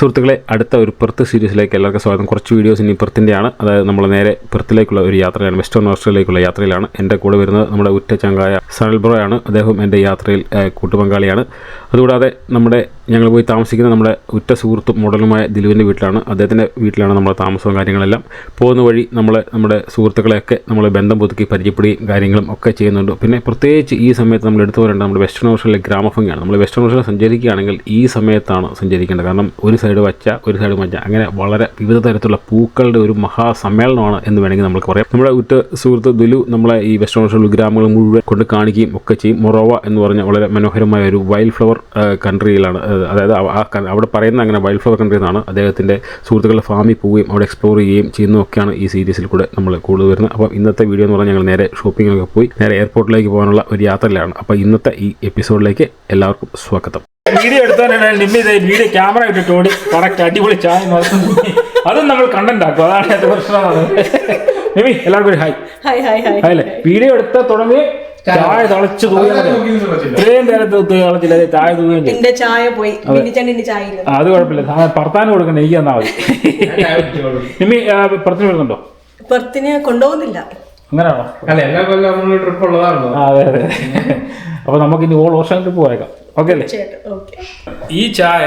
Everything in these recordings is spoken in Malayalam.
സുഹൃത്തുക്കളെ അടുത്ത ഒരു പെർത്ത് സീരീസിലേക്ക് എല്ലാവർക്കും സ്വാഗതം. കുറച്ച് വീഡിയോസ് ഇനി പെർത്തിന്റെയാണ് അതായത് നമ്മൾ നേരെ പെർത്തിലേക്കുള്ള ഒരു യാത്രയാണ്. വെസ്റ്റേൺ ഓസ്ട്രേലിയയിലേക്കുള്ള യാത്രയിലാണ് എന്റെ കൂടെ വരുന്നത്. നമ്മുടെ ഉറ്റ ചങ്കായ സനൽ ബ്രോ ആണ് അദ്ദേഹം എന്റെ യാത്രയിൽ കൂട്ടുപങ്കാളിയാണ്. അതുകൂടാതെ നമ്മുടെ ഞങ്ങൾ പോയി താമസിക്കുന്ന നമ്മുടെ ഉറ്റ സുഹൃത്തും മോഡലുമായ ദിലുവിന്റെ വീട്ടിലാണ്. അദ്ദേഹത്തിന്റെ വീട്ടിലാണ് നമ്മുടെ താമസവും കാര്യങ്ങളെല്ലാം. പോകുന്ന വഴി നമ്മൾ നമ്മുടെ സുഹൃത്തുക്കളെയൊക്കെ നമ്മൾ ബന്ധം പുതുക്കി പരിചയപ്പെടുകയും കാര്യങ്ങളും ഒക്കെ ചെയ്യുന്നുണ്ട്. പിന്നെ പ്രത്യേകിച്ച് ഈ സമയത്ത് നമ്മൾ എടുത്തു പറയേണ്ടത് നമ്മുടെ വെസ്റ്റേൺ ഓസ്ട്രേലിയ ഗ്രാമഭംഗിയാണ്. നമ്മൾ വെസ്റ്റേൺ ഓസ്ട്രേലിയ സഞ്ചരിക്കുകയാണെങ്കിൽ ഈ സമയത്താണ് സഞ്ചരിക്കേണ്ടത്. കാരണം ഒരു സൈഡ് വച്ച ഒരു സൈഡ് മഞ്ഞ അങ്ങനെ വളരെ വിവിധ തരത്തിലുള്ള പൂക്കളുടെ ഒരു മഹാസമ്മേളനമാണ് എന്ന് വേണമെങ്കിൽ നമുക്ക് പറയാം. നമ്മുടെ ഉറ്റ സുഹൃത്ത് ദുലു നമ്മളെ ഈ വെസ്റ്റേൺ ഓസ്ട്രേലിയ ഗ്രാമങ്ങൾ മുഴുവൻ കൊണ്ട് കാണിക്കുകയും ഒക്കെ ചെയ്യും. മൊറോവ എന്ന് പറഞ്ഞ വളരെ മനോഹരമായ ഒരു വൈൽഡ് ഫ്ലവർ കൺട്രിയിലാണ് അതായത് അവിടെ പറയുന്ന അങ്ങനെ വൈൽഡ് ഫ്ലവർ കൺട്രി എന്നാണ്. അദ്ദേഹത്തിന്റെ സുഹൃത്തുക്കളുടെ ഫാമിൽ പോവുകയും അവിടെ എക്സ്പ്ലോർ ചെയ്യുകയും ചെയ്യുന്നതൊക്കെയാണ് ഈ സീരീസിൽ കൂടെ നമ്മൾ കൂടുതൽ വരുന്നത്. അപ്പോൾ ഇന്നത്തെ വീഡിയോ എന്ന് പറഞ്ഞാൽ ഞങ്ങൾ നേരെ ഷോപ്പിങ്ങിലൊക്കെ പോയി നേരെ എയർപോർട്ടിലേക്ക് പോകാനുള്ള ഒരു യാത്രയിലാണ്. അപ്പോൾ ഇന്നത്തെ ഈ എപ്പിസോഡിലേക്ക് എല്ലാവർക്കും സ്വാഗതം. വീഡിയോ എടുത്തവരാണ് നിമ്മി ഇത് വീഡിയോ ക്യാമറ ഇട്ടിട്ട് ഓടി കറക്റ്റ് അടിപൊളി ചായ. അതും നമ്മൾ കണ്ടന്റ് ആക്കും. അതാണ് ഏറ്റവും പ്രശ്നം. നിമ്മി എല്ലാവർക്കും ഒരു ഹായ് ഹായ് ഹായ് ഹായ് അല്ലേ? വീഡിയോ എടുത്ത തുടങ്ങി ചായ തളച്ചു ഇത്രയും നേരത്തെ തളച്ചില്ല ചായ തൂങ്ങുകയും ചായ പോയി. അത്. കുഴപ്പമില്ല. ഭർത്താവിന് കൊടുക്കണ്ട എനിക്ക് തന്നാ മതി. നിമ്മി പുറത്തിന് വരുന്നുണ്ടോ? പെർത്തിന് കൊണ്ടുപോകുന്നില്ല. അങ്ങനെയാണോ? അല്ല എല്ലാ കൊല്ലം നമ്മൾ ട്രിപ്പ് ഉള്ളതാണല്ലോ. അതെ അതെ. അപ്പൊ നമുക്ക് ഇനി ഓൾ ഓഷൻ ട്രിപ്പ് പോയേക്കാം. ഓക്കെ അല്ലേ? ഈ ചായ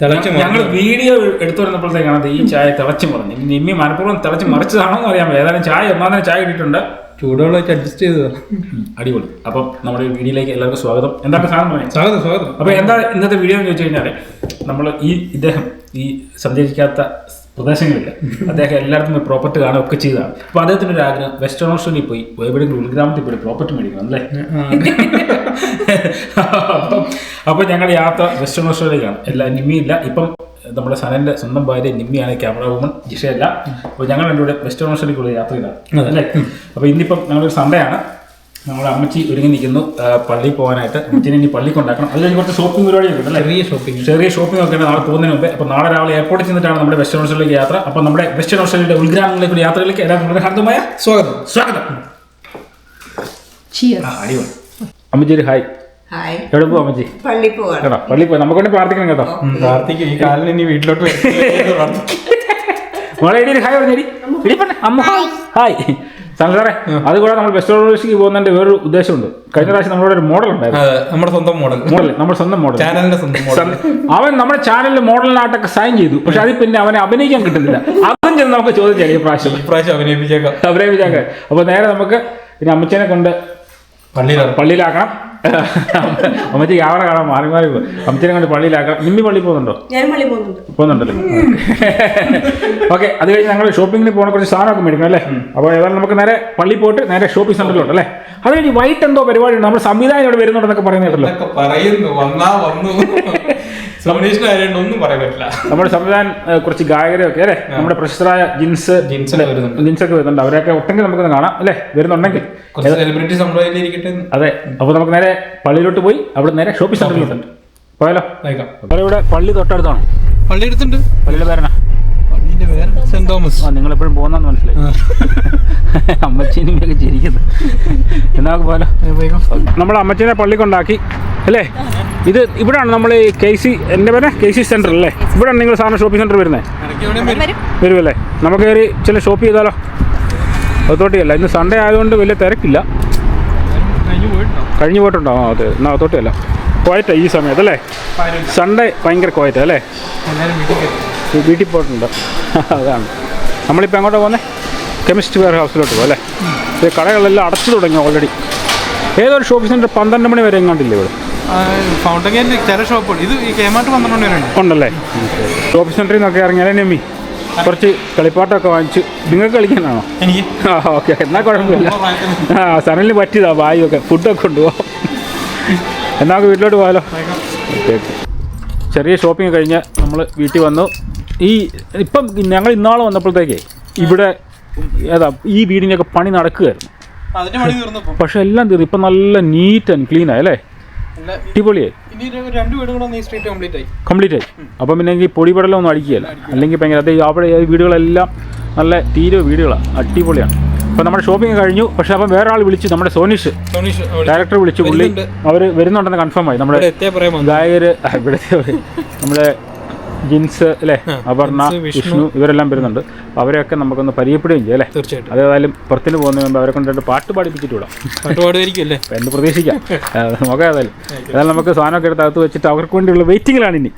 തിളച്ച് ഞങ്ങൾ വീഡിയോ എടുത്തു വരുന്നപ്പോഴത്തേക്കാണ് ഈ ചായ തിളച്ചു മറിഞ്ഞു. ഇനി നിമ്മി മനഃപൂർവം തിളച്ച് മറിച്ചതാണോ എന്ന് അറിയാൻ പറ്റില്ല ഏതായാലും ചായ ഒന്നാമതിന് ചായ കിട്ടിയിട്ടുണ്ട്. ചൂടുവെള്ളം വെച്ച് അഡ്ജസ്റ്റ് ചെയ്തതാ. അടിപൊളി. അപ്പം നമ്മുടെ വീഡിയോയിലേക്ക് എല്ലാവർക്കും സ്വാഗതം. എന്താണ് സാധനം പറയാം സ്വാഗതം സ്വാഗതം. അപ്പോൾ എന്താ ഇന്നത്തെ വീഡിയോ എന്ന് ചോദിച്ചു കഴിഞ്ഞാൽ നമ്മൾ ഈ ഇദ്ദേഹം ഈ സഞ്ചരിക്കാത്ത പ്രദേശങ്ങളില്ല അദ്ദേഹം എല്ലായിടത്തും പോയി പ്രോപ്പർട്ടി കാണുക ഒക്കെ ചെയ്തതാണ് അപ്പോൾ അദ്ദേഹത്തിന്റെ ഒരു ആഗ്രഹം വെസ്റ്റേൺ ഓസ്ട്രേലിയയിൽ പോയി എവിടെയെങ്കിലും ഉൾഗ്രാമത്തിൽ പോയി പ്രോപ്പർട്ടി മേടിക്കണം അല്ലേ അപ്പൊ അപ്പോൾ ഞങ്ങളുടെ യാത്ര വെസ്റ്റേൺ ഓസ്ട്രേലിയയിലേക്കാണ് എല്ലാ നിമ്മിയില്ല. ഇപ്പം നമ്മുടെ സനന്റെ സ്വന്തം ഭാര്യ നിമ്മിയാണ് ക്യാമറ വുമൺ ജിഷയല്ല. അപ്പോൾ ഞങ്ങൾ എന്റെ കൂടെ വെസ്റ്റേൺ ഓസ്ട്രേലിയക്കുള്ള യാത്രയിലാണ് അല്ലേ? അപ്പോൾ ഇന്നിപ്പം ഞങ്ങളൊരു സൺഡേ ആണ് നമ്മുടെ അമ്മച്ചി ഒരുങ്ങി നിൽക്കുന്നു. പള്ളി പള്ളിയിൽ പോകാനായിട്ട്. അമ്മച്ചിനെ ഇനി പള്ളി കൊണ്ടാക്കണം. അത് കുറച്ച് ഷോപ്പിംഗ് പരിപാടിയൊക്കെ ഉണ്ട് അല്ലേ? ചെറിയ ഷോപ്പിംഗ് ചെറിയ ഷോപ്പിംഗ് ഒക്കെ നാളെ പോകുന്നതിന് മുമ്പ്. അപ്പോൾ നാളെ രാവിലെ എയർപോർട്ടിൽ ചെന്നിട്ടാണ് നമ്മുടെ വെസ്റ്റേൺ ഓസ്ട്രേലിയയിലേക്ക് യാത്ര. അപ്പോൾ നമ്മുടെ വെസ്റ്റേൺ ഓസ്ട്രേലിയയുടെ ഉൾഗ്രാമങ്ങളിലേക്കുള്ള യാത്രയിലേക്ക് എല്ലാവർക്കും വളരെ ഹാർദമായ സ്വാഗതം. സ്വാഗതം. അമ്മച്ചി ഒരു ഹായ്. എവിടെ പോകും അമ്മച്ചി? പള്ളി പോവാണ് പള്ളി പോയി നമുക്ക് വേണ്ടി പ്രാർത്ഥിക്കണം കേട്ടോ. പ്രാർത്ഥിക്കും. ഈ കാലിന് ഇനി വീട്ടിലോട്ട്. മോളെ എടി ഒരു ഹായ് പറഞ്ഞേടി. അമ്മ. ഹായ് ഹായ് സാറേ അതുകൂടെ നമ്മൾ ഓസ്ട്രേലിയക്ക് പോകുന്നതിന്റെ വേറൊരു ഉദ്ദേശമുണ്ട്. കഴിഞ്ഞ പ്രാവശ്യം നമ്മളോട് ഒരു മോഡൽ ഉണ്ടായിരുന്നു. നമ്മുടെ സ്വന്തം മോഡൽ മോഡൽ നമ്മുടെ സ്വന്തം മോഡൽ ചാനലിന്റെ സ്വന്തം മോഡൽ അവൻ നമ്മുടെ ചാനലിൽ മോഡലിനായിട്ടൊക്കെ സൈൻ ചെയ്തു. പക്ഷെ അതിൽ പിന്നെ അവനെ അഭിനയിക്കാൻ കിട്ടുന്നില്ല. അതും ചെന്ന് നമുക്ക് ചോദിച്ചാൽ ഈ പ്രാവശ്യം. അഭിനയിപ്പിച്ചേക്കാം. അഭിനയിപ്പിച്ചാൽ അപ്പൊ നേരെ നമുക്ക് പിന്നെ അമ്മച്ചനെ കൊണ്ട് പള്ളിയിലാണ്. പള്ളിയിലാക്കണം. അമ്മച്ചി ക്യാമറ കാണാൻ മാറി മാറി പോകും അമ്മച്ചിനെ കൊണ്ട് പള്ളിയിലാക്കാം നിമ്മി പള്ളി പോകുന്നുണ്ടോ? പോകുന്നുണ്ടല്ലേ? ഓക്കെ. അത് കഴിഞ്ഞ് ഞങ്ങൾ ഷോപ്പിങ്ങിന് പോകണ കുറച്ച് സാധനമൊക്കെ മേടിക്കണം അല്ലേ? അപ്പോൾ ഏതായാലും നമുക്ക് നേരെ പള്ളി പോയിട്ട് നേരെ ഷോപ്പിംഗ് സെന്ററിലോട്ട് അല്ലേ? അത് കഴിഞ്ഞ് വൈകിട്ട് എന്തോ പരിപാടി ഉണ്ട് നമ്മൾ സംവിധാനം ഇവിടെ വരുന്നുണ്ടെന്നൊക്കെ പറയുന്നുണ്ടല്ലോ പറയുന്നു? വന്നാ വന്നു. ഒന്നും പറയാൻ പറ്റില്ല. നമ്മുടെ സംവിധാനം കുറച്ച് ഗായകരൊക്കെ അല്ലേ? നമ്മുടെ പ്രശസ്തരായ ജിൻസ് ജിൻസൊക്കെ ജിൻസ് ഒക്കെ വരുന്നുണ്ട്. അവരെയൊക്കെ ഒട്ടെങ്കിൽ നമുക്ക് കാണാം അല്ലേ? വരുന്നുണ്ടെങ്കിൽ. എന്ന്. അതെ. അപ്പോൾ നമുക്ക് നേരെ പള്ളിയിലോട്ട് പോയി. അവിടെ നേരെ ഷോപ്പിംഗ് സെന്ററിലോട്ട് പോയാലോ? അപ്പോൾ ഇവിടെ പള്ളി തൊട്ടടുത്താണ്? പള്ളി എടുത്തുണ്ട് പള്ളിയുടെ പേരണ പള്ളിന്റെ പേര്. Saint Thomas. ആ നിങ്ങൾ എപ്പോഴും പോകുന്നെന്ന് മനസ്സിലായി അമ്മച്ചീനിയൊക്കെ ചിരിക്കുന്നു. എന്നാ പോലെ നമ്മൾ അമ്മച്ചീനെ പള്ളി കൊണ്ടാക്കി അല്ലേ? ഇത് ഇവിടാണ് നമ്മൾ ഈ കെ സി എന്റെ പേര് കെ സി സെന്റർ അല്ലേ? ഇവിടാണ് നിങ്ങൾ സാധനം ഷോപ്പിംഗ് സെന്റർ വരുന്നത്. വരുമല്ലേ നമുക്ക് കയറി ചില ഷോപ്പ് ചെയ്താലോ? അതോട്ടിയല്ല ഇന്ന് സൺഡേ ആയതുകൊണ്ട് വലിയ തിരക്കില്ല. കഴിഞ്ഞ് പോയിട്ടുണ്ടോ? അതെ. എന്നാൽ അല്ല കോയറ്റ ഈ സമയത്ത് അല്ലേ? സൺഡേ ഭയങ്കര കോയറ്റ അല്ലേ. വീട്ടിൽ പോയിട്ടുണ്ട്. അതാണ്. നമ്മളിപ്പോൾ എങ്ങോട്ട് പോകുന്നത് കെമിസ്ട്രി വെയർ ഹൗസിലോട്ട് പോകും അല്ലേ? ഈ കടകളെല്ലാം അടച്ചു തുടങ്ങി ഓൾറെഡി ഏതൊരു ഷോപ്പ് സെന്റർ പന്ത്രണ്ട് മണി വരെ എങ്ങാണ്ടില്ലേ ഇവിടെ? ആ, ഫൗണ്ടൻ ഗേറ്റിൽ ചില ഷോപ്പുകൾ ഇത് ഈ കേമാട്ട് പന്ത്രണ്ട് മണി വരെ ഉണ്ട്. ഉണ്ടല്ലേ? ഷോപ്പ് സെന്ററിൽ നിന്നൊക്കെ ഇറങ്ങിയാലേ നെമ്മി കുറച്ച് കളിപ്പാട്ടൊക്കെ വാങ്ങിച്ച് നിങ്ങൾക്ക് കളിക്കാനാണോ? എനിക്ക്. ആ ഓക്കെ എന്നാൽ കുഴപ്പമില്ല. ആ സനലിന് പറ്റിയതാ ഒക്കെ ഫുഡൊക്കെ കൊണ്ടുപോകാം എന്നാൽ വീട്ടിലോട്ട് പോകാലോ. ഓക്കെ ഓക്കെ ചെറിയ ഷോപ്പിംഗ് കഴിഞ്ഞ് നമ്മൾ വീട്ടിൽ വന്നു. ഈ ഇപ്പം ഞങ്ങൾ ഇന്നാളെ വന്നപ്പോഴത്തേക്കേ ഇവിടെ ഏതാ ഈ വീടിനൊക്കെ പണി നടക്കുകയായിരുന്നു. പക്ഷെ എല്ലാം തീർന്നു. ഇപ്പം നല്ല നീറ്റ് ആൻഡ് ക്ലീൻ ആയല്ലേ അടിപൊളിയായി. കംപ്ലീറ്റ് ആയി. അപ്പം പിന്നെ ഈ പൊടിപടലൊന്നും അടിക്കുകയല്ല. അല്ലെങ്കിൽ ഭയങ്കര അത് അവിടെ വീടുകളെല്ലാം നല്ല തീരെ വീടുകളാണ്. അടിപൊളിയാണ്. അപ്പോൾ നമ്മുടെ ഷോപ്പിംഗ് കഴിഞ്ഞു. പക്ഷെ അപ്പം വേറെ ആൾ വിളിച്ചു. നമ്മുടെ സോനീഷ്. ഡയറക്ടർ വിളിച്ചു. പുള്ളി അവർ അവർ വരുന്നുണ്ടെന്ന് കൺഫേം ആയി. നമ്മുടെ ഗായകർ നമ്മുടെ ജിൻസ് അല്ലേ? അപർണ വിഷ്ണു. ഇവരെല്ലാം വരുന്നുണ്ട്. അവരെയൊക്കെ നമുക്കൊന്ന് പരിചയപ്പെടുകയും ചെയ്യാം അല്ലേ? തീർച്ചയായിട്ടും. അതേതായാലും പുറത്തിന് പോകുന്നതിന് മുമ്പ് അവരെ കൊണ്ടിട്ട് പാട്ട് പാടിപ്പിച്ചിട്ട് വിടാം. അല്ലേ? എന്ന് പ്രതീക്ഷിക്കാം. നമുക്ക് നോക്കാം ഏതായാലും ഏതായാലും നമുക്ക് സാധനമൊക്കെ എടുത്ത് അകത്ത് വെച്ചിട്ട് അവർക്ക് വേണ്ടിയുള്ള വെയിറ്റിംഗിലാണ് ഇനി.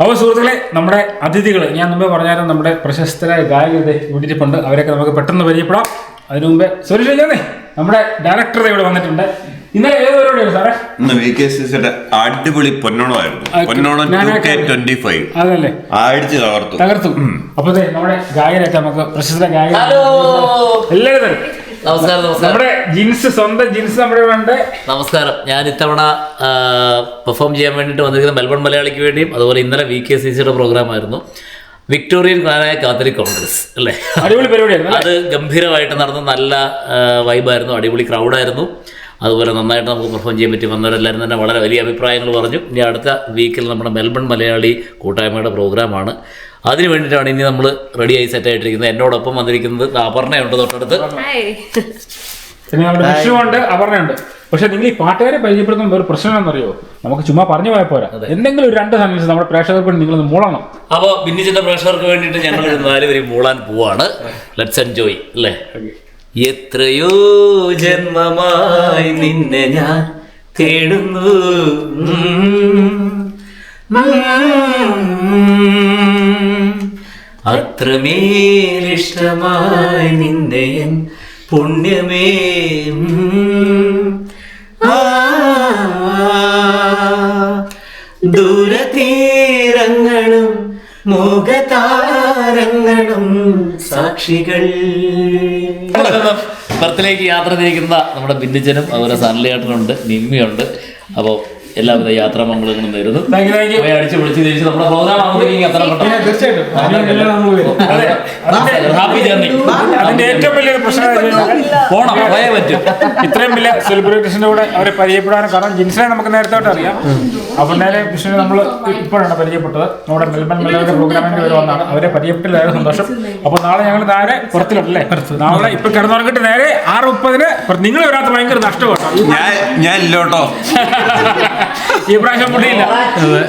അപ്പോൾ സുഹൃത്തുക്കളെ നമ്മുടെ അതിഥികൾ ഞാൻ മുമ്പേ പറഞ്ഞാലും നമ്മുടെ പ്രശസ്തരായ ഗായകർ ഇവിടിരിപ്പുണ്ട് അവരൊക്കെ നമുക്ക് പെട്ടെന്ന് പരിചയപ്പെടാം. അതിനു മുമ്പേ സുരേഷ് നമ്മുടെ ഡയറക്ടർ ഇവിടെ വന്നിട്ടുണ്ട്. ഇന്നലെ ഏത് പരിപാടിയാണ് സാറേ? ഇന്ന് വി കെ സി സിയുടെ അടിപൊളി പൊന്നോണമായിരുന്നു. പൊന്നോണം ടു ഞാനൊക്കെ- കെ ട്വന്റി ഫൈവ് അതല്ലേ? അടിച്ച് തകർത്തു. തകർത്തു. അപ്പൊ ദേ നമ്മുടെ ഗായകരൊക്കെ നമുക്ക് പ്രശസ്ത ഗായകർ ഹലോ. എല്ലാവരും. തന്നെ. നമസ്കാരം നമസ്കാരം. നമ്മുടെ ജീൻസ് സ്വന്തം ജീൻസ് നമ്മുടെ ഉണ്ട്. നമസ്കാരം. ഞാൻ ഇത്തവണ പെർഫോം ചെയ്യാൻ വേണ്ടിയിട്ട് വന്നിരിക്കുന്ന മെൽബൺ മലയാളിക്ക് വേണ്ടിയും അതുപോലെ ഇന്നലെ വി കെ സി സിയുടെ പ്രോഗ്രാം ആയിരുന്നു. വിക്ടോറിയൻ ക്ലാനായ കാത്തലിക് കോൺഗ്രസ് അല്ലേ? അടിപൊളി പരിപാടിയായിരുന്നു അല്ലേ? അത് ഗംഭീരമായിട്ട് നടന്ന നല്ല വൈബായിരുന്നു അടിപൊളി ക്രൗഡായിരുന്നു അതുപോലെ നന്നായിട്ട് നമുക്ക് പെർഫോം ചെയ്യാൻ പറ്റി. വന്നവരെല്ലാവരും തന്നെ വളരെ വലിയ അഭിപ്രായങ്ങൾ പറഞ്ഞു. ഇനി അടുത്ത വീക്കിൽ നമ്മുടെ മെൽബൺ മലയാളി കൂട്ടായ്മയുടെ പ്രോഗ്രാമാണ് അതിന് വേണ്ടിയിട്ടാണ് ഇനി നമ്മൾ റെഡിയായി സെറ്റ് ആയിട്ടിരിക്കുന്നത്. എന്നോടൊപ്പം വന്നിരിക്കുന്നത് അപർണയുണ്ട് തൊട്ടടുത്ത്. പിന്നെ നമ്മുടെ വിഷുവുണ്ട് അപർണയുണ്ട്. പക്ഷെ നിങ്ങൾ ഈ പാട്ടുകാരെ പരിചയപ്പെടുത്തുന്ന ഒരു പ്രശ്നം എന്നറിയോ നമുക്ക് ചുമ്മാ പറഞ്ഞു പോയാൽ പോരാ. എന്തെങ്കിലും ഒരു രണ്ട് സെന്റൻസ് നമ്മുടെ പ്രേക്ഷകർക്ക് വേണ്ടി നിങ്ങൾ മൂളണം. അപ്പോൾ ഭിന്നിച്ചിന്റെ പ്രേക്ഷകർക്ക് വേണ്ടിയിട്ട് ഞങ്ങൾ നാലുപേരും മൂളാൻ പോവാണ്. ലെറ്റ്സ് എൻജോയ് അല്ലേ? എത്രയോ ജന്മമായി നിന്നെ ഞാൻ തേടുന്നു. അത്രമേലിഷ്ടമായി നിന്നെ എൻ പുണ്യമേ. ദൂരതീരങ്ങളും മുഖതാരങ്ങളും സാക്ഷികൾ. ബർത്തിലേക്ക് യാത്ര തിരിക്കുന്ന നമ്മുടെ ബിന്ദുജനും അതുപോലെ സൺലിയേട്ടനുണ്ട് നിമ്മിയുണ്ട്. അപ്പോൾ എല്ലാവിധ യാത്രാമംഗളങ്ങളും നേരുന്നു. അടിച്ചു വിളിച്ച് തിരിച്ച് നമ്മുടെ പ്രോഗ്രാം ആകുമ്പോഴേക്കും എത്ര തീർച്ചയായിട്ടും. ഹാപ്പി ജേർണി അതിന്റെ ഏറ്റവും വലിയൊരു പ്രശ്നം എന്ന് വെച്ചാൽ പോണം പോയേ പറ്റും. ഇത്രയും വലിയ സെലിബ്രിറ്റീസിന്റെ കൂടെ അവരെ പരിചയപ്പെടാനും കാരണം ജിൻസിനെ നമുക്ക് നേരത്തെ അറിയാം. അപ്പൊ നേരെ വിഷ്ണുവിനെ നമ്മൾ ഇപ്പോഴാണ് പരിചയപ്പെട്ടത്. നമ്മുടെ മെൽബൺ മെല്ലവരുടെ പ്രോഗ്രാമിന്റെ പേര് വന്നാണ് അവരെ പരിചയപ്പെട്ടില്ലായിരുന്നു സന്തോഷം. അപ്പൊ നാളെ ഞങ്ങൾ നേരെ പുറത്തിലല്ലേ നാളെ ഇപ്പൊ കിടന്നുറങ്ങിട്ട് നേരെ ആറ് മുപ്പതിന് നിങ്ങൾ വരാത്ത ഭയങ്കര നഷ്ടമാണ് ഞാൻ ഇല്ലോട്ടോ. ഈ പ്രാവശ്യം മുടിയില്ല.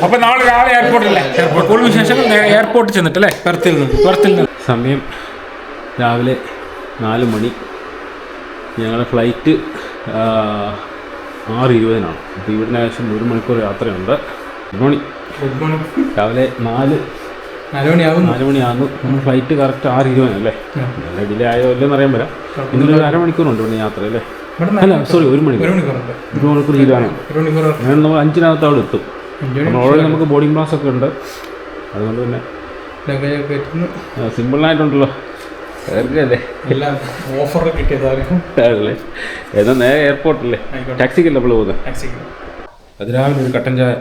അപ്പൊ നാളെ രാവിലെ എയർപോർട്ടില്ലേ കൂടുതൽ ശേഷം നേരെ എയർപോർട്ടിൽ ചെന്നിട്ടല്ലേ പെർത്തിൽ നിന്ന്. പുറത്തിൽ നിന്ന്. സമയം രാവിലെ നാല് മണി. ഞങ്ങളുടെ ഫ്ലൈറ്റ് ആറ് ഇരുപതിനാണ്. അപ്പോൾ ഇവിടുന്ന് ഏകദേശം ഒരു മണിക്കൂർ യാത്രയുണ്ട്. ഗുഡ് മോർണിംഗ് ഗുഡ് മോർണിംഗ് രാവിലെ നാല് നാല് നാലുമണിയാകുന്നു നാല് മണിയാകുന്നു നമ്മൾ ഫ്ലൈറ്റ് കറക്റ്റ് ആറ് ഇരുപതിനല്ലേ നല്ല ഡിലേ ആയോ ഇല്ലെന്ന് അറിയാൻ പറ്റാം ഇന്നലെ ഒരു അരമണിക്കൂറുണ്ട് ഇവിടെ യാത്ര അല്ലേ? ഇവിടെ അല്ല സോറി ഒരു ഒരു മണിക്കൂർ. മണിക്കൂറുണ്ട്. ഒരു മണിക്കൂർ തീരാണ് ഒരു മണിക്കൂർ അങ്ങനെ നമ്മൾ അഞ്ചിനകത്ത് അവിടെ എത്തും. ഓൾറെഡി നമുക്ക് ബോർഡിംഗ് പാസ് ഒക്കെ ഉണ്ട്. അതുകൊണ്ട് പിന്നെ ലഗേജ് ഒക്കെ എത്തുന്നു സിമ്പിളായിട്ടുണ്ടല്ലോ അല്ലേ എല്ലാം ഓഫർ എന്നാൽ നേരെ എയർപോർട്ടല്ലേ ടാക്സിക്കല്ലേ നമ്മൾ പോകുന്നത് അതിരാവിലെ ഒരു കട്ടൻ ചായ.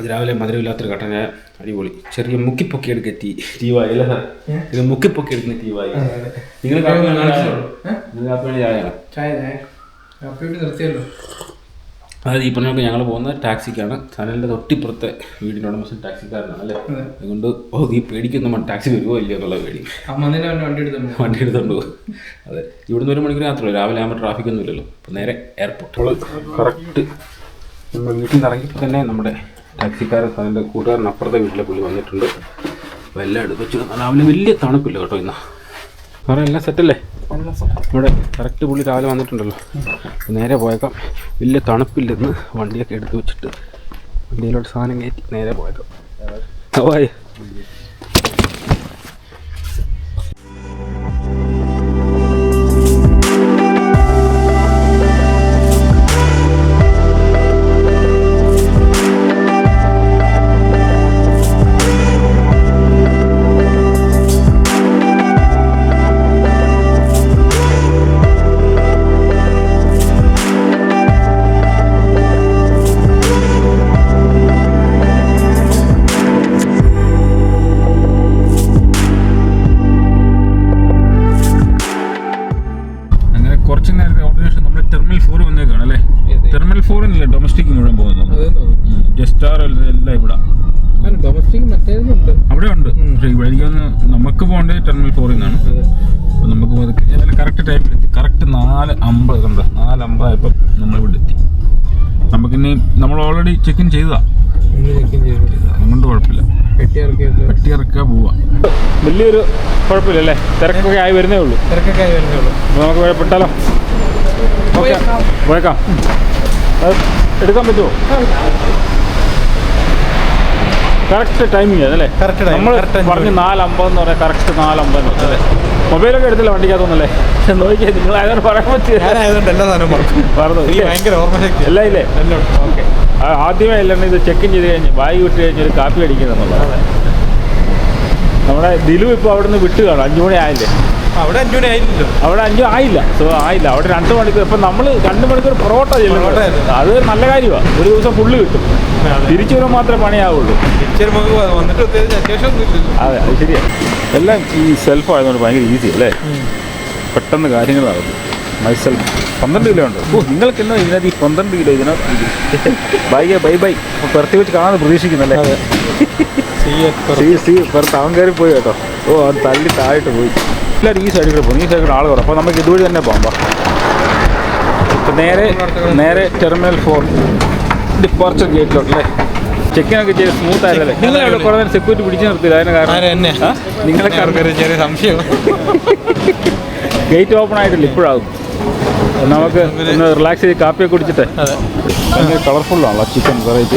അതിരാവിലെ മധുരമില്ലാത്തൊരു കട്ടൻ ചായ അടിപൊളി. ചെറിയ മുക്കിപ്പൊക്കി എടുക്കുക ടീ ടീവായി അല്ലേ? സാർ ഇത് മുക്കിപ്പൊക്കി എടുക്കുന്ന ടീവായി നിങ്ങൾ? നിങ്ങൾ കാപ്പി ചായ ചായ നിർത്തിയല്ലോ. അതായത് ഈ പറഞ്ഞൊക്കെ ഞങ്ങൾ പോകുന്നത് ടാക്സിക്കാണ്. സനലിന്റെ തൊട്ടിപ്പുറത്തെ വീടിന്റെ ഉടമസ്ഥൻ ടാക്സിക്കാരനാണ് അല്ലേ? അതുകൊണ്ട് ഓ നീ പേടിക്കുന്ന ടാക്സി വരുമോ ഇല്ലയോ എന്നുള്ള പേടി. വണ്ടി എടുത്തു വണ്ടി എടുത്തോണ്ട് പോകും അതെ. ഇവിടുന്ന് ഒരു മണിക്കൂർ യാത്ര രാവിലെ ആകുമ്പോൾ ട്രാഫിക് ഒന്നും ഇല്ലല്ലോ. അപ്പോൾ നേരെ എയർപോർട്ട് കറക്റ്റ് നമ്മൾ വീട്ടിൽ നിന്ന് ഇറങ്ങിയപ്പോൾ തന്നെ നമ്മുടെ ടാക്സിക്കാരൻ അതിന്റെ കൂട്ടുകാരൻ അപ്പുറത്തെ വീട്ടിലെ പുള്ളി വന്നിട്ടുണ്ട്. അപ്പോൾ എല്ലാം എടുത്ത് രാവിലെ വലിയ തണുപ്പില്ല കേട്ടോ ഇന്ന്. വേറെ എല്ലാം സെറ്റല്ലേ ഇവിടെ കറക്റ്റ് പുള്ളി രാവിലെ വന്നിട്ടുണ്ടല്ലോ. നേരെ പോയേക്കാം. വലിയ തണുപ്പില്ലെന്ന് വണ്ടിയൊക്കെ എടുത്ത് വെച്ചിട്ട് വണ്ടിയിലോട്ട് സാധനം കയറ്റി നേരെ പോയേക്കാം. പോയി ടെർമിനൽ ഫോറിനല്ലേ ഡൊമസ്റ്റിക് മുഴുവൻ പോകുന്നത് ജസ്റ്റാർ എല്ലാം ഇവിടെ. ഡൊമസ്റ്റിക് മറ്റേതുണ്ട് അവിടെ ഉണ്ട്. പക്ഷേ ഇവിടെ എനിക്ക് നമുക്ക് പോകേണ്ടത് ടെർമിനൽ ഫോറിൽ നിന്നാണ് അപ്പോൾ നമുക്ക് ഏതായാലും കറക്റ്റ് ടൈമിൽ എത്തി. കറക്റ്റ് നാല് അമ്പത് കണ്ട? നാല് അമ്പതായപ്പോൾ നമ്മൾ ഇവിടെ എത്തി. നമുക്കിനി നമ്മൾ ഓൾറെഡി ചെക്ക് ഇൻ ചെയ്തതാ. അതുകൊണ്ട് കുഴപ്പമില്ല. വെട്ടിയിറക്കുക പോവാ. വലിയൊരു കുഴപ്പമില്ല അല്ലേ? തിരക്കൊക്കെ ആയി വരുന്നേ ഉള്ളൂ. തിരക്കൊക്കെ ആയി വരുന്നേ ഉള്ളൂ. നമുക്ക് വിട്ടാലോ ഓക്കെ പോയേക്കാം. എടുക്കാൻ പറ്റുമോ? കറക്റ്റ് ടൈമിങ് അല്ലേ? കറക്റ്റ് ടൈം നമ്മൾ. പറഞ്ഞ് നാലമ്പത് എന്ന് പറയാം. കറക്റ്റ് നാലമ്പത് അല്ലേ? മൊബൈലൊക്കെ എടുത്തില്ല വണ്ടിക്കകത്തൊന്നല്ലേ നോക്കിയാൽ നിങ്ങൾ ആയതുകൊണ്ട് പറയാൻ ഇല്ലേ? ഓക്കെ. ആദ്യമേ അല്ലെങ്കിൽ ഇത് ചെക്ക് ചെയ്ത് കഴിഞ്ഞ് ബാഗ് വിട്ട് കഴിഞ്ഞ് ഒരു കാപ്പി അടിക്കുന്നുള്ളത് നമ്മുടെ ദിലു ഇപ്പോൾ അവിടെ നിന്ന് വിട്ട് കാണും. അഞ്ചു മണി ആയില്ലേ അവിടെ അഞ്ചു മണി ആയില്ലല്ലോ. അവിടെ അഞ്ചു ആയില്ല. സോ ആയില്ല. അവിടെ രണ്ട് മണിക്കൂർ. ഇപ്പം നമ്മൾ രണ്ട് മണിക്കൂർ പൊറോട്ട ചെല്ലുന്നത് അത് നല്ല കാര്യമാണ് ഒരു ദിവസം ഫുള്ള് കിട്ടും. തിരിച്ചു വരുമ്പോൾ മാത്രമേ പണിയാവുള്ളൂ. അതെ അത് ശരിയാണ് എല്ലാം ഈ സെൽഫ് ആയതുകൊണ്ട് ഭയങ്കര ഈസി അല്ലേ? പെട്ടെന്ന് കാര്യങ്ങൾ നടക്കും. മൈസെൽഫ് പന്ത്രണ്ട് കിലോ ഉണ്ട്. ഓ നിങ്ങൾക്ക് ഇന്നോ ഇതിനകത്ത് ഈ പന്ത്രണ്ട് കിലോ ഇതിനകത്ത് ബൈ ബൈ ബൈ പെർത്തി വെച്ച് കാണാൻ പ്രതീക്ഷിക്കുന്നല്ലേ? C C Perth. അവൻ കയറി പോയി കേട്ടോ. ഓ അവൻ തള്ളി താഴിട്ട് പോയി. എല്ലാവരും ഈ സൈഡിൽ കൂടെ പോകും ഈ സൈഡിൽ ആൾ കുറവ് അപ്പോൾ നമുക്ക് ഇതുവഴി തന്നെ പോകാം. ഇപ്പം നേരെ നേരെ ടെർമിനൽ ഫോർ ഡിപ്പാർച്ചർ ഗേറ്റിലോട്ട് അല്ലേ? ചെക്കിനൊക്കെ ചെയ്ത് സ്മൂത്ത് ആയാലേ നിങ്ങൾ അവിടെ കുറേ നേരം സെക്യൂരിറ്റി പിടിച്ചു നിർത്തില്ല അതിന് കാരണം? നിങ്ങളെ ചെറിയ സംശയം. ഗേറ്റ് ഓപ്പൺ ആയിട്ടില്ല ഇപ്പോഴാകും നമുക്ക് ഒന്ന് റിലാക്സ് ചെയ്ത് കാപ്പിയൊക്കെ കുടിച്ചിട്ട്. ഭയങ്കര കളർഫുള്ളാണല്ലോ ചിക്കൻ വെറൈറ്റി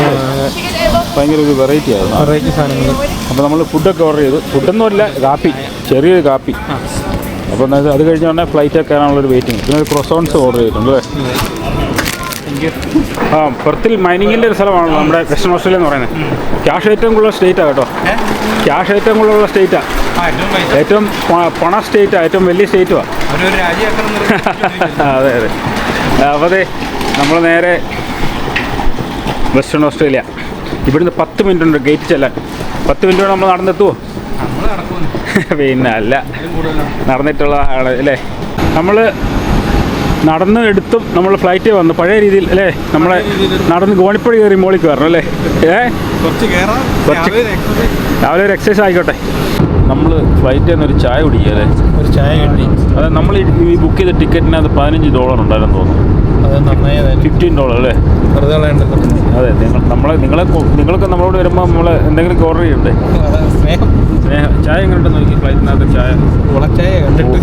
ഭയങ്കര ഒരു വെറൈറ്റി ആയിരുന്നു. വെറൈറ്റി സാധനങ്ങൾ അപ്പോൾ നമ്മൾ ഫുഡൊക്കെ ഓർഡർ ചെയ്തു. ഫുഡൊന്നുമില്ല കാപ്പി ചെറിയൊരു കാപ്പി. അപ്പോൾ എന്താ അത് കഴിഞ്ഞ ഉടനെ ഫ്ലൈറ്റ് കയറാനുള്ളൊരു വെയിറ്റിംഗ് പിന്നെ ഒരു ക്രൊസോൺസ് ഓർഡർ ചെയ്തിട്ടുണ്ട് ആ പെർത്തിൽ മൈനിങ്ങിന്റെ ഒരു സ്ഥലമാണല്ലോ നമ്മുടെ വെസ്റ്റേൺ ഓസ്ട്രേലിയ എന്ന് പറയുന്നത്. ക്യാഷ് ഏറ്റവും കൂടുതൽ സ്റ്റേറ്റാണ് കേട്ടോ. ക്യാഷ് ഏറ്റവും കൂടുതലുള്ള സ്റ്റേറ്റാണ് ആ. ഏറ്റവും പണ സ്റ്റേറ്റാണ് ഏറ്റവും വലിയ സ്റ്റേറ്റുമാണ് അതെ അതെ. അപ്പോൾ അതെ നമ്മൾ നേരെ വെസ്റ്റേൺ ഓസ്ട്രേലിയ ഇവിടുന്ന് പത്ത് മിനിറ്റ് ഉണ്ട് ഗേറ്റ് ചെല്ലാൻ. പത്ത് മിനിറ്റ് നമ്മൾ നടന്നെത്തുമോ നമ്മൾ നടക്കുന്നു പിന്നെ അല്ല നടന്നിട്ടുള്ളതാണ് അല്ലേ? നമ്മൾ നടന്ന് എടുത്തും നമ്മൾ ഫ്ലൈറ്റ് വന്നു. പഴയ രീതിയിൽ അല്ലേ? നമ്മളെ നടന്ന് ഗോണിപ്പടി കയറി മോളിൽ കയറണം അല്ലേ? ഏ? കുറച്ച്. രാവിലെ ഒരു എക്സസൈസ് ആയിക്കോട്ടെ. നമ്മൾ ഫ്ലൈറ്റിൽ നിന്ന് ഒരു ചായ കുടിക്കുക ഒരു ചായ കിട്ടി. അതെ നമ്മൾ ഈ ബുക്ക് ചെയ്ത ടിക്കറ്റിന് അത് പതിനഞ്ച് ഡോളർ ഉണ്ടായിരുന്നു തോന്നുന്നു. ഫിഫ്റ്റീൻ ഡോളർ അല്ലേ? അതെ നിങ്ങൾ നമ്മളെ നിങ്ങളെ നിങ്ങളൊക്കെ നമ്മളോട് വരുമ്പോൾ നമ്മൾ എന്തെങ്കിലും ഓർഡർ ചെയ്യണ്ടേ? സ്നേഹം. ചായ എങ്ങനെയുണ്ടെന്ന് നോക്കി ഫ്ലൈറ്റിനകത്ത് ചായ. ഉളച്ചായ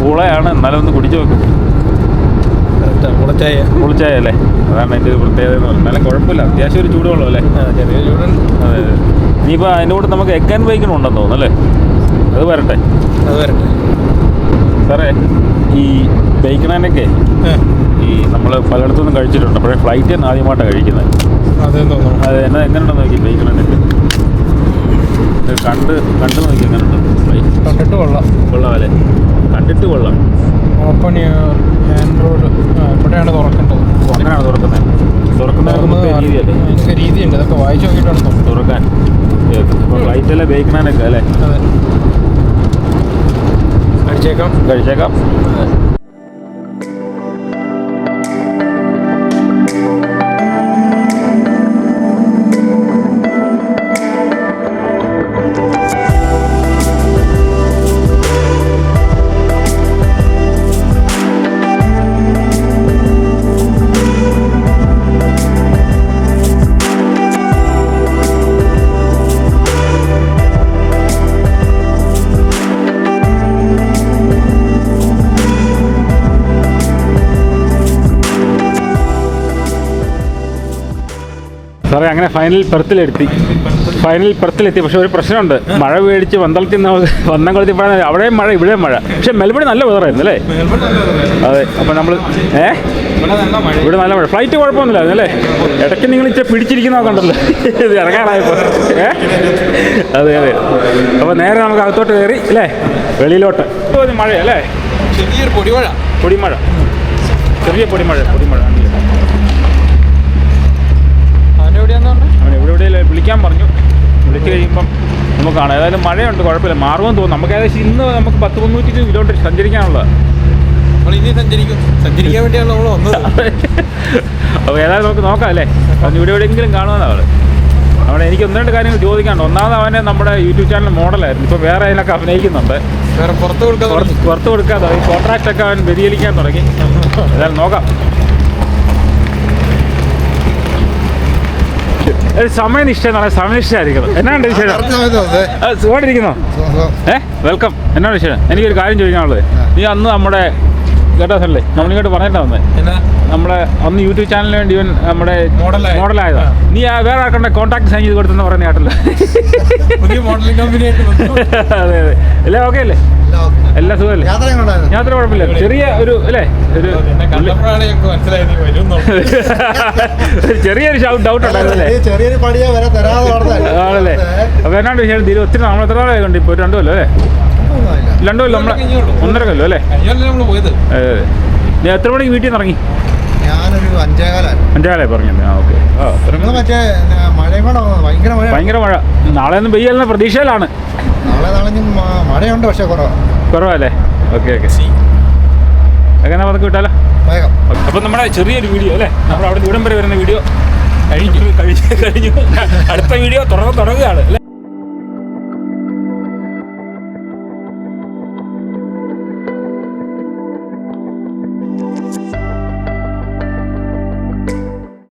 പൂളയാണ് എന്നാലും ഒന്ന് കുടിച്ചു നോക്കും. ഉളച്ചായ അല്ലേ? അതാണ് അതിന്റെ പ്രത്യേകത എന്ന് പറഞ്ഞാൽ നല്ല കുഴപ്പമില്ല അത്യാവശ്യം ഒരു ചൂടുവെള്ളം അല്ലേ ചെറിയ ചൂടുണ്ട്. അതെ അതെ. ഇനിയിപ്പോൾ അതിന്റെ കൂടെ നമുക്ക് എക്കാൻ ബൈക്കിനുണ്ടെന്ന് ഉണ്ടെന്ന് തോന്നുന്നു അല്ലേ? അത് വരട്ടെ. അത് വരട്ടെ. സാറേ ഈ ബേക്കണാനൊക്കെ ഈ നമ്മൾ പലയിടത്തുനിന്നും കഴിച്ചിട്ടുണ്ട്. പക്ഷേ ഫ്ലൈറ്റിൽ നിന്ന് ആദ്യമായിട്ടാണ് കഴിക്കുന്നത് അത് എന്നാ എങ്ങനെയുണ്ടെന്ന് നോക്കി ബേക്കണാനൊക്കെ? കണ്ട് കണ്ട് നോക്കി എങ്ങനെയുണ്ട് ഫ്ലൈറ്റ്? കണ്ടിട്ട് കൊള്ളാം. കൊള്ളാം അല്ലേ കണ്ടിട്ട് കൊള്ളാം. ഓപ്പൺ ആൻഡ്രോയിഡ് ഇവിടെയാണ് തുറക്കേണ്ടത്. അങ്ങനെയാണ് തുറക്കുന്നത് തുറക്കുന്നതിനൊക്കെ അതിനൊക്കെ രീതിയുണ്ട്. ഇതൊക്കെ വായിച്ചു നോക്കിയിട്ടാണ് തുറക്കാൻ. തുറക്കാൻ ഫ്ലൈറ്റെല്ലാം ബേക്കണാനൊക്കെ അല്ലേ? അതെ അടിച്ചേക്കാം കഴിച്ചേക്കാം സാറേ അങ്ങനെ ഫൈനൽ പെർത്തിലെത്തി ഫൈനൽ പെർത്തിലെത്തി പക്ഷെ ഒരു പ്രശ്നമുണ്ട്. മഴ പേടിച്ച് പന്തളത്തിൽ നിന്ന് വന്നംകുളത്തിൽ പോയാൽ അവിടെയും മഴ ഇവിടെയും മഴ. പക്ഷെ മെൽബണി നല്ല വെതറായിരുന്നു അല്ലേ? അതെ. അപ്പം നമ്മൾ ഏ? ഇവിടെ നല്ല മഴ. ഫ്ലൈറ്റ് കുഴപ്പമൊന്നുമില്ലായിരുന്നു അല്ലേ? ഇടയ്ക്ക് നിങ്ങൾ ഇച്ചിരി പിടിച്ചിരിക്കുന്ന ഉണ്ടല്ലോ. ഇത് ഇറങ്ങാറായപ്പോൾ ഏ? അതെ അതെ. അപ്പോൾ നേരെ നമുക്ക് അകത്തോട്ട് കയറി അല്ലേ? വെളിയിലോട്ട്. മഴയല്ലേ മഴ അല്ലേ ചെറിയൊരു പൊടിമഴ. പൊടിമഴ. ചെറിയ പൊടിമഴ പൊടിമഴ അവനെവിടെയാന്ന് പറഞ്ഞത് അവൻ എവിടെ എവിടെയെങ്കിലും വിളിക്കാൻ പറഞ്ഞു. വിളിച്ച് കഴിയുമ്പം നമുക്ക് കാണാം. ഏതായാലും മഴയുണ്ട് കുഴപ്പമില്ല. മാറുമെന്ന് തോന്നുന്നു. നമുക്ക് ഏകദേശം ഇന്ന് നമുക്ക് പത്ത് മുന്നൂറ്റി ഇരുപത് കിലോമീറ്റർ സഞ്ചരിക്കാനുള്ളത്. ഇനി സഞ്ചരിക്കും. സഞ്ചരിക്കാൻ വേണ്ടിയാണ് നമ്മൾ വന്നത്. അപ്പോൾ ഏതായാലും നമുക്ക് നോക്കാം അല്ലേ? ഇവിടെ എവിടെയെങ്കിലും കാണുമെന്ന് അവൾ അവിടെ എനിക്ക് ഒന്ന് രണ്ട് കാര്യങ്ങൾ ചോദിക്കാനുണ്ട്. ഒന്നാമത് അവനെ നമ്മുടെ യൂട്യൂബ് ചാനൽ മോഡലായിരുന്നു. ഇപ്പോൾ വേറെ അതിനൊക്കെ അഭിനയിക്കുന്നുണ്ട്. വേറെ പുറത്ത് കൊടുക്കാതെ പുറത്ത് കൊടുക്കാതെ ഈ കോൺട്രാക്റ്റൊക്കെ അവൻ വ്യതിചലിക്കാൻ തുടങ്ങി. ഏതായാലും നോക്കാം. ഒരു സമയനിഷ്ഠ എന്ന് പറഞ്ഞാൽ സമയനിഷ്ഠയായിരിക്കണം. എന്നാണ്ട് വിഷയം? സുഖമായിട്ടിരിക്കുന്നോ? ഏ? വെൽക്കം. എന്നാണ് വിഷയം? എനിക്കൊരു കാര്യം ചോദിക്കാനുള്ളത്. നീ അന്ന് നമ്മുടെ കേട്ടോ സല്ലേ നമ്മളിങ്ങോട്ട് പറഞ്ഞിട്ടാ വന്നേ. നമ്മുടെ നമ്മളെ അന്ന് യൂട്യൂബ് ചാനലിന് വേണ്ടി ഇവൻ നമ്മുടെ മോഡൽ മോഡലായതാ. നീ ആ വേറെ ആൾക്കാരുടെ കോൺടാക്ട് സൈൻ ചെയ്ത് കൊടുത്തെന്ന് പറഞ്ഞ കേട്ടല്ലോ. അതെ അതെ. എല്ലാം ഓക്കെ അല്ലേ? എല്ലാം സുഖമല്ലേ? യാത്ര കുഴപ്പമില്ല. ചെറിയ ഒരു അല്ലേ? ഒരു ചെറിയൊരു ഡൗട്ട് ഉണ്ടായിരുന്നു അല്ലേ ചെറിയൊരു പടിയെ വരെ തരാതെ വളർത്താൻ ആണല്ലേ അപ്പൊ എന്നാണ്ട് വിഷയം തീരെ ഒത്തിരി നമ്മൾ എത്ര നാളെ കണ്ടു ഇപ്പോൾ രണ്ടു അല്ലേ? രണ്ടു കൊല്ലം നമ്മളെ ഒന്നര കൊല്ലോ അല്ലേ? നീ എത്ര മണിക്ക് വീട്ടിൽ നിന്ന് ഇറങ്ങി? ഞാനൊരു അഞ്ചേകാലായി. അഞ്ചാളെ പറഞ്ഞത് ആ ഓക്കെ. ഭയങ്കര മഴ. നാളെ ഒന്നും പെയ്യല്ലെന്ന പ്രതീക്ഷയിലാണ്. നാളെ നാളെ മഴയുണ്ട് പക്ഷെ കുറവാ. കുറവല്ലേ? Okay okay. അങ്ങനെ നമുക്ക് വിട്ടാലോ? അപ്പം നമ്മുടെ ചെറിയൊരു വീഡിയോ അല്ലേ? നമ്മൾ അവിടെ ഇവിടം വരെ വരുന്ന വീഡിയോ കഴിഞ്ഞു. കഴിഞ്ഞു കഴിഞ്ഞു അടുത്ത വീഡിയോ തുടർന്ന് തുടങ്ങുകയാണ് അല്ലേ?